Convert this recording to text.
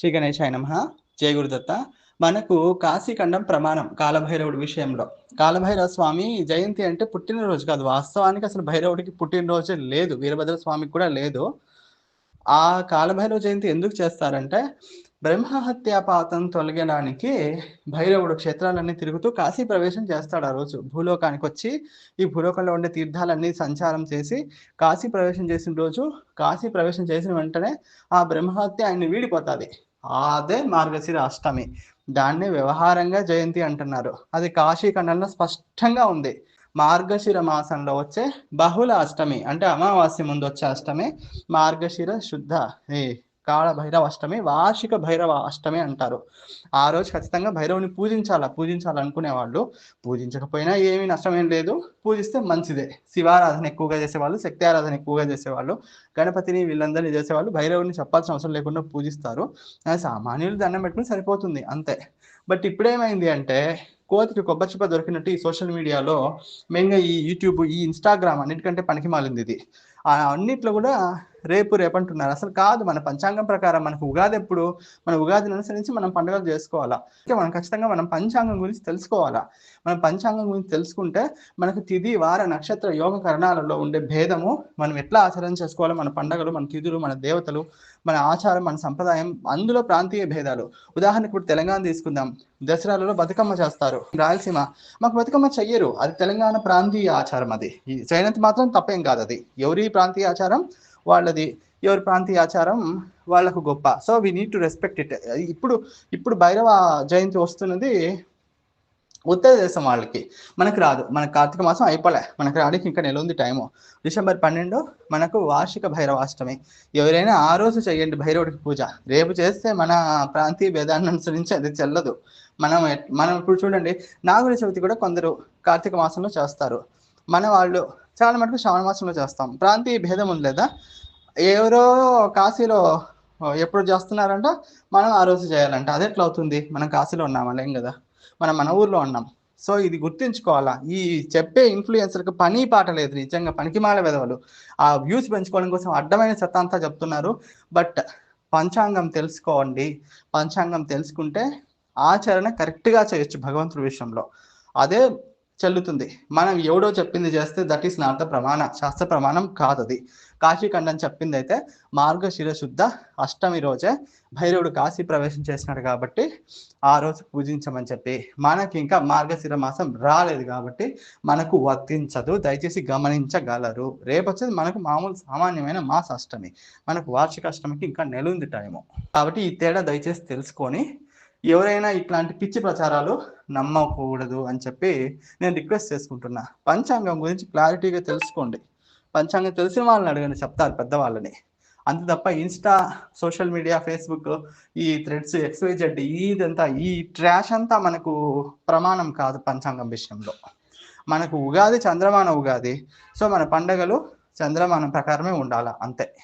శ్రీ గణేశాయ నమ. జయ గురుదత్త. మనకు కాశీఖండం ప్రమాణం కాలభైరవుడి విషయంలో. కాలభైరవ స్వామి జయంతి అంటే పుట్టినరోజు కాదు. వాస్తవానికి అసలు భైరవుడికి పుట్టినరోజే లేదు. వీరభద్ర స్వామికి కూడా లేదు. ఆ కాలభైరవ జయంతి ఎందుకు చేస్తారంటే బ్రహ్మహత్యాపాతం తొలగడానికి భైరవుడు క్షేత్రాలన్నీ తిరుగుతూ కాశీ ప్రవేశం చేస్తాడు ఆ రోజు. భూలోకానికి వచ్చి ఈ భూలోకంలో ఉండే తీర్థాలన్నీ సంచారం చేసి కాశీ ప్రవేశం చేసిన రోజు కాశీ ప్రవేశం చేసిన వెంటనే ఆ బ్రహ్మహత్య ఆయన్ని వీడిపోతుంది. అదే మార్గశిర అష్టమి. దాన్ని వ్యవహారంగా జయంతి అంటున్నారు. అది కాశీఖండంలో స్పష్టంగా ఉంది. మార్గశిర మాసంలో వచ్చే బహుళ అష్టమి అంటే అమావాస్య ముందు వచ్చే అష్టమి మార్గశిర శుద్ధ. ఈ కాళ భైరవ అష్టమి వార్షిక భైరవ అష్టమి అంటారు. ఆ రోజు ఖచ్చితంగా భైరవుని పూజించాలా? పూజించాలనుకునే వాళ్ళు పూజించకపోయినా ఏమీ నష్టం ఏం లేదు. పూజిస్తే మంచిదే. శివారాధన ఎక్కువగా చేసేవాళ్ళు శక్తి ఆరాధన ఎక్కువగా చేసేవాళ్ళు గణపతిని వీళ్ళందరినీ చేసేవాళ్ళు భైరవుని చెప్పాల్సిన అవసరం లేకుండా పూజిస్తారు. సామాన్యులు దండం పెట్టుకుని సరిపోతుంది అంతే. బట్ ఇప్పుడేమైంది అంటే కోతికి కొబ్బరి చిప్ప దొరికినట్టు ఈ సోషల్ మీడియాలో మెయిన్గా ఈ యూట్యూబ్ ఈ ఇన్స్టాగ్రామ్ అన్నిటికంటే పనికి మాలింది ఇది. అన్నిట్లో కూడా రేపు రేపంటున్నారు అసలు కాదు మన పంచాంగం ప్రకారం మనకు ఉగాది ఎప్పుడు? మన ఉగాదిని అనుసరించి మనం పండుగలు చేసుకోవాలా? అంటే మనం ఖచ్చితంగా మనం పంచాంగం గురించి తెలుసుకోవాలా? మనం పంచాంగం గురించి తెలుసుకుంటే మనకు తిథి వార నక్షత్ర యోగ కరణాలలో ఉండే భేదము మనం ఎట్లా ఆచరణ చేసుకోవాలో మన పండుగలు మన తిథులు మన దేవతలు మన ఆచారం మన సంప్రదాయం అందులో ప్రాంతీయ భేదాలు. ఉదాహరణకు ఇప్పుడు తెలంగాణ తీసుకుందాం. దసరాలలో బతుకమ్మ చేస్తారు. రాయలసీమ. మాకు బతుకమ్మ చెయ్యరు. అది తెలంగాణ ప్రాంతీయ ఆచారం అది. ఈ మాత్రం తప్పేం కాదు అది. ఎవరి ప్రాంతీయ ఆచారం? వాళ్ళది. ఎవరి ప్రాంతీయ ఆచారం? వాళ్ళకు గొప్ప. So we need to respect it ఇప్పుడు ఇప్పుడు భైరవ జయంతి వస్తున్నది ఉత్తర దేశం వాళ్ళకి. మనకు రాదు. మన కార్తీక మాసం అయిపోలే. మనకు రావడానికి ఇంకా నెల ఉంది టైము డిసెంబర్ పన్నెండు మనకు వార్షిక భైరవాష్టమి ఎవరైనా ఆ రోజు చేయండి భైరవుడికి పూజ. రేపు చేస్తే మన ప్రాంతీయ భేదాన్ని అనుసరించి అది చెల్లదు. మనం మనం ఇప్పుడు చూడండి నాగుల చవితి కూడా కొందరు కార్తీక మాసంలో చేస్తారు. మన వాళ్ళు చాలా మటుకు శ్రావణ మాసంలో చేస్తాం. ప్రాంతీయ భేదం ఉంది లేదా? ఎవరో కాశీలో ఎప్పుడు చేస్తున్నారంట? మనం ఆ రోజు చేయాలంట. అది ఎట్లా అవుతుంది? మనం కాశీలో ఉన్నాం లేం కదా? మనం మన ఊర్లో ఉన్నాం. సో ఇది గుర్తుంచుకోవాలా? ఈ చెప్పే ఇన్ఫ్లుయెన్సర్కి పని పాట లేదు. నిజంగా పనికిమాల విధవలు ఆ వ్యూస్ పెంచుకోవడం కోసం అడ్డమైన చెత్త అంతా చెప్తున్నారు. బట్ పంచాంగం తెలుసుకోండి. పంచాంగం తెలుసుకుంటే ఆచరణ కరెక్ట్గా చేయొచ్చు భగవంతుడి విషయంలో. అదే చెల్లుతుంది. మనం ఎవడో చెప్పింది చేస్తే దట్ ఈస్ నాట్ ద ప్రమాణ శాస్త్ర ప్రమాణం కాదు అది కాశీఖండం చెప్పింది అయితే మార్గశిర శుద్ధ అష్టమి రోజే భైరవుడు కాశీ ప్రవేశం చేసినాడు కాబట్టి ఆ రోజు పూజించమని చెప్పి. మనకి ఇంకా మార్గశిర మాసం రాలేదు కాబట్టి మనకు వర్తించదు. దయచేసి గమనించగలరు. రేపు వచ్చేది మనకు మామూలు సామాన్యమైన మాస అష్టమి మనకు వార్షిక అష్టమికి ఇంకా నెల ఉంది టైము. కాబట్టి ఈ తేడా దయచేసి తెలుసుకొని ఎవరైనా ఇట్లాంటి పిచ్చి ప్రచారాలు నమ్మకూడదు అని చెప్పి నేను రిక్వెస్ట్ చేసుకుంటున్నా. పంచాంగం గురించి క్లారిటీగా తెలుసుకోండి. పంచాంగం తెలిసిన వాళ్ళని అడగండి చెప్తారు పెద్దవాళ్ళని. అంత తప్ప ఇన్స్టా సోషల్ మీడియా ఫేస్బుక్ ఈ థ్రెడ్స్ ఎక్స్వైజెడ్ ఇదంతా ఈ ట్రాష్ అంతా మనకు ప్రమాణం కాదు పంచాంగం విషయంలో. మనకు ఉగాది చంద్రమాన ఉగాది. సో మన పండగలు చంద్రమానం ప్రకారమే ఉండాలి? అంతే.